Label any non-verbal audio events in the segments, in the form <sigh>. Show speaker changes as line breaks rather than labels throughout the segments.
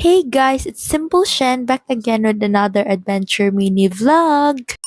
Hey guys, it's Simple Shen back again with another adventure mini vlog.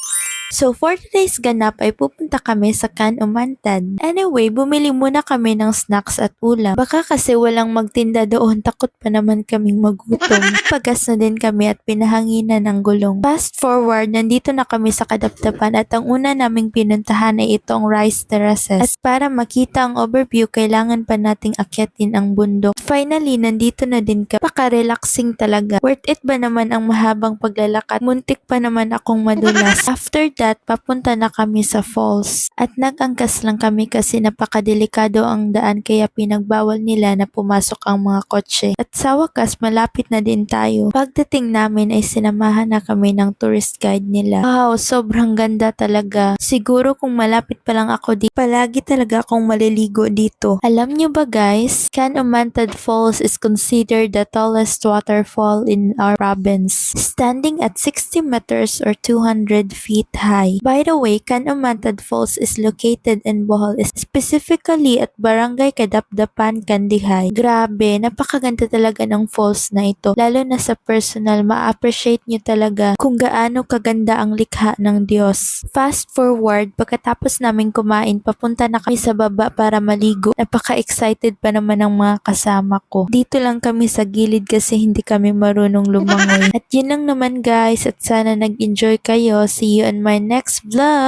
So for today's ganap ay pupunta kami sa Can Umantad. Anyway, bumili muna kami ng snacks at ulam. Baka kasi walang magtinda doon, takot pa naman kaming magutom. <laughs> Pagas na din kami at pinahanginan ng gulong. Fast forward, nandito na kami sa kadapdapan at ang una naming pinuntahan ay itong Rice Terraces. At para makita ang overview, kailangan pa nating akyatin ang bundok. Finally, nandito na din ka. Paka-relaxing talaga. Worth it ba naman ang mahabang paglalakad? Muntik pa naman akong madulas. <laughs> After that, papunta na kami sa falls. At nag-angkas lang kami kasi napakadelikado ang daan kaya pinagbawal nila na pumasok ang mga kotse. At sa wakas, malapit na din tayo. Pagdating namin ay sinamahan na kami ng tourist guide nila. Wow, sobrang ganda talaga. Siguro kung malapit pa lang ako dito, palagi talaga akong maliligo dito. Alam nyo ba guys, Can Umantad Falls is considered the tallest waterfall in our province, standing at 60 meters or 200 feet high. By the way, Can Umantad Falls is located in Bohol, specifically at Barangay Kadapdapan, Kandihay. Grabe, napakaganda talaga ng falls na ito. Lalo na sa personal, ma-appreciate nyo talaga kung gaano kaganda ang likha ng Diyos. Fast forward, pagkatapos namin kumain, papunta na kami sa baba para maligo. Napaka-excited pa naman ng mga kasama ko. Dito lang kami sa gilid kasi hindi kami marunong lumangoy. <laughs> At yun lang naman guys, at sana nag-enjoy kayo. See you on my next vlog!